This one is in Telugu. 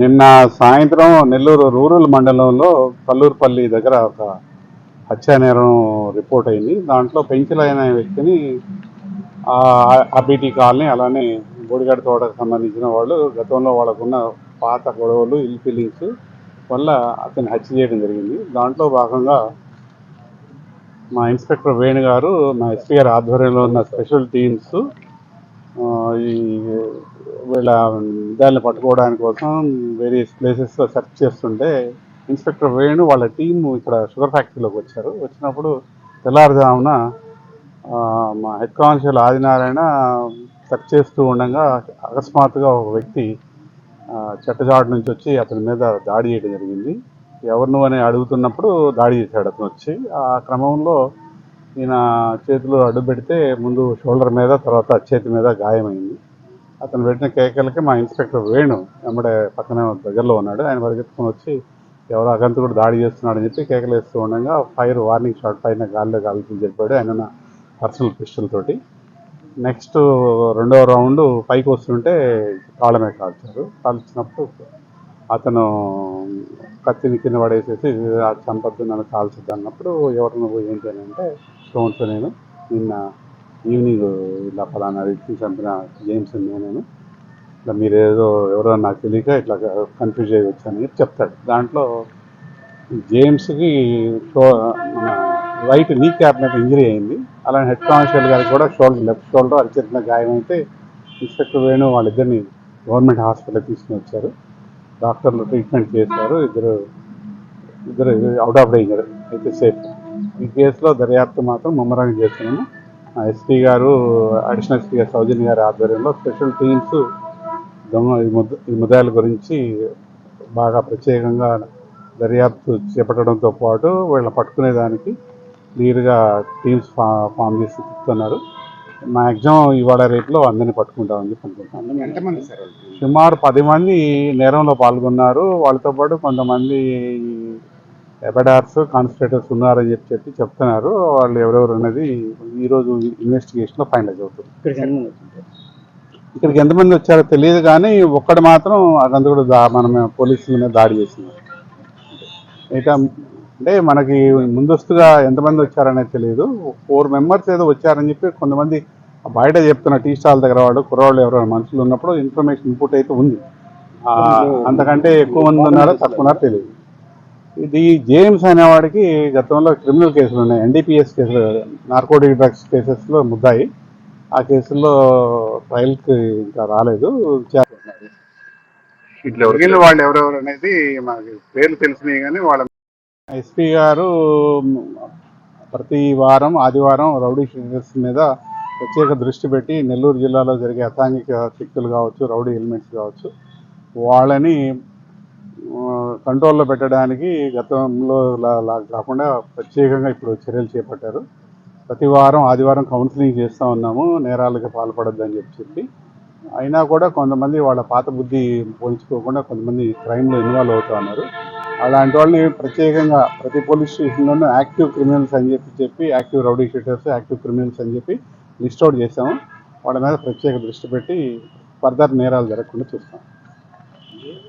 నిన్న సాయంత్రం నెల్లూరు రూరల్ మండలంలో కల్లూరుపల్లి దగ్గర ఒక హత్యా నేరం రిపోర్ట్ అయింది. దాంట్లో పెంచులైన వ్యక్తిని అబిటి కాలనీ అలానే బోడిగడ్డ తోటకు సంబంధించిన వాళ్ళు గతంలో వాళ్ళకున్న పాత గొడవలు ఇల్ ఫీలింగ్స్ వల్ల అతన్ని హత్య చేయడం జరిగింది. దాంట్లో భాగంగా మా ఇన్స్పెక్టర్ వేణు గారు మా ఎస్పీ గారి ఆధ్వర్యంలో ఉన్న స్పెషల్ టీమ్స్ ఈ వీళ్ళ దాన్ని పట్టుకోవడానికి కోసం వేరియస్ ప్లేసెస్లో సెర్చ్ చేస్తుంటే ఇన్స్పెక్టర్ వేణు వాళ్ళ టీం ఇక్కడ షుగర్ ఫ్యాక్టరీలోకి వచ్చారు. వచ్చినప్పుడు తెల్లారుజామున మా హెడ్ కానిస్టేబుల్ ఆదినారాయణ సెర్చ్ చేస్తూ ఉండగా అకస్మాత్తుగా ఒక వ్యక్తి చెట్టజాడు నుంచి వచ్చి అతని మీద దాడి చేయడం జరిగింది. ఎవరు అని అడుగుతున్నప్పుడు దాడి చేశాడు అతను వచ్చి. ఆ క్రమంలో ఈయన చేతిలో అడ్డు పెడితే ముందు షోల్డర్ మీద తర్వాత చేతి మీద గాయమైంది. అతను పెట్టిన కేకలకి మా ఇన్స్పెక్టర్ వేణు వెంబడే పక్కనే దగ్గరలో ఉన్నాడు. ఆయన పరిగెత్తుకుని వచ్చి ఎవరో అగంతకుడు దాడి చేస్తున్నాడని చెప్పి కేకలు వేస్తూ ఉండగా ఫైర్ వార్నింగ్ షాట్ పైన గాల్లో కాల్చి చెప్పాడు ఆయన పర్సనల్ పిస్టల్ తోటి. నెక్స్ట్ రెండవ రౌండ్ పైకి వస్తుంటే కాళ్ళమే కాల్చారు. కాల్చినప్పుడు అతను కత్తిని కింద పడేసేసి చంపద్దు నన్ను కాల్చద్దు అన్నప్పుడు ఎవరు నువ్వు ఏంటి అని అంటే స్టోన్స్ నేను నిన్న ఈవినింగ్ ఇలా ఫలానా వ్యక్తిని చంపిన జేమ్స్ నేనేను. ఇట్లా మీరు ఏదో ఎవరో నాకు తెలియక ఇట్లా కన్ఫ్యూజ్ అయ్యి అని చెప్తాడు. దాంట్లో జేమ్స్కి షో మన రైట్ నీ క్యాప్ మీద ఇంజరీ అయింది. అలానే హెడ్ కానిస్టేబుల్ గారికి కూడా షోల్డర్ లెఫ్ట్ షోల్డర్ అరిచేతిన గాయం అయితే ఇన్స్పెక్టర్ వేణు వాళ్ళిద్దరిని గవర్నమెంట్ హాస్పిటల్కి తీసుకుని వచ్చారు. డాక్టర్లు ట్రీట్మెంట్ చేశారు. ఇద్దరు ఇద్దరు అవుట్ ఆఫ్ డేంజర్ అయితే సేఫ్ ఈ కేసులో దర్యాప్తు మాత్రం ముమ్మరంగా చేస్తున్నాము. ఎస్పీ గారు అడిషనల్ ఎస్పీ గారు సౌజన్య గారి ఆధ్వర్యంలో స్పెషల్ టీమ్స్ దొంగ ఈ ముద్ద ఈ ముద్దాయిల గురించి బాగా ప్రత్యేకంగా దర్యాప్తు చేపట్టడంతో పాటు వీళ్ళని పట్టుకునేదానికి క్లియర్గా టీమ్స్ ఫా ఫామ్ చేసి తిప్పుతున్నారు. మ్యాక్సిమం ఇవాళ రేపులో అందరినీ పట్టుకుంటామని చెప్పి వాళ్ళు? సుమారు పది మంది నేరంలో పాల్గొన్నారు. వాళ్ళతో పాటు కొంతమంది ఎబడార్స్ కాన్స్పిరేటర్స్ ఉన్నారని చెప్పి చెప్పి చెప్తున్నారు. వాళ్ళు ఎవరెవరు అనేది ఈరోజు ఇన్వెస్టిగేషన్లో ఫైనలైజ్ అవుతుంది. ఇక్కడికి ఎంతమంది వచ్చారో? తెలియదు కానీ ఒక్కడు మాత్రం అదంతా దా మనం పోలీసుల మీద దాడి చేసింది. మిగతా అంటే మనకి ముందస్తుగా ఎంతమంది వచ్చారనేది తెలియదు. ఫోర్ మెంబర్స్ ఏదో వచ్చారని చెప్పి కొంతమంది బయట చెప్తున్న టీ స్టాల్ దగ్గర వాళ్ళు కుర్రవాళ్ళు ఎవరైనా మనుషులు ఉన్నప్పుడు ఇన్ఫర్మేషన్ ఇన్పుట్ అయితే ఉంది. అంతకంటే ఎక్కువ మంది ఉన్నారో తక్కువ ఉన్నారో తెలియదు. ఇది జేమ్స్ అనేవాడికి గతంలో క్రిమినల్ కేసులు ఉన్నాయి ఎన్డీపీఎస్ కేసులు నార్కోటిక్ డ్రగ్స్ కేసెస్లో ముద్దాయి ఆ కేసుల్లో ట్రయల్కి ఇంకా రాలేదు? మిగిలిన వాళ్ళు ఎవరెవరు అనేది మనకి పేర్లు తెలిసినాయి కానీ వాళ్ళ ఎస్పీ గారు ప్రతి వారం ఆదివారం రౌడీ షీటర్స్ మీద ప్రత్యేక దృష్టి పెట్టి నెల్లూరు జిల్లాలో జరిగే అసాంఘిక శక్తులు కావచ్చు రౌడీ ఎలిమెంట్స్ కావచ్చు వాళ్ళని కంట్రోల్లో పెట్టడానికి గతంలో కాకుండా ప్రత్యేకంగా ఇప్పుడు చర్యలు చేపట్టారు. ప్రతి వారం ఆదివారం కౌన్సిలింగ్ చేస్తూ ఉన్నాము. నేరాలకు పాల్పడొద్దని చెప్పి. చెప్పి అయినా కూడా కొంతమంది వాళ్ళ పాత బుద్ధి పోల్చుకోకుండా కొంతమంది క్రైమ్లో ఇన్వాల్వ్ అవుతూ ఉన్నారు. అలాంటి వాళ్ళని ప్రత్యేకంగా ప్రతి పోలీస్ స్టేషన్లోనూ యాక్టివ్ క్రిమినల్స్ అని చెప్పి చెప్పి active rowdy sheeters active criminals అని చెప్పి లిస్ట్ అవుట్ చేసాము వాళ్ళ మీద ప్రత్యేక దృష్టి పెట్టి ఫర్దర్ నేరాలు జరగకుండా చూస్తాం.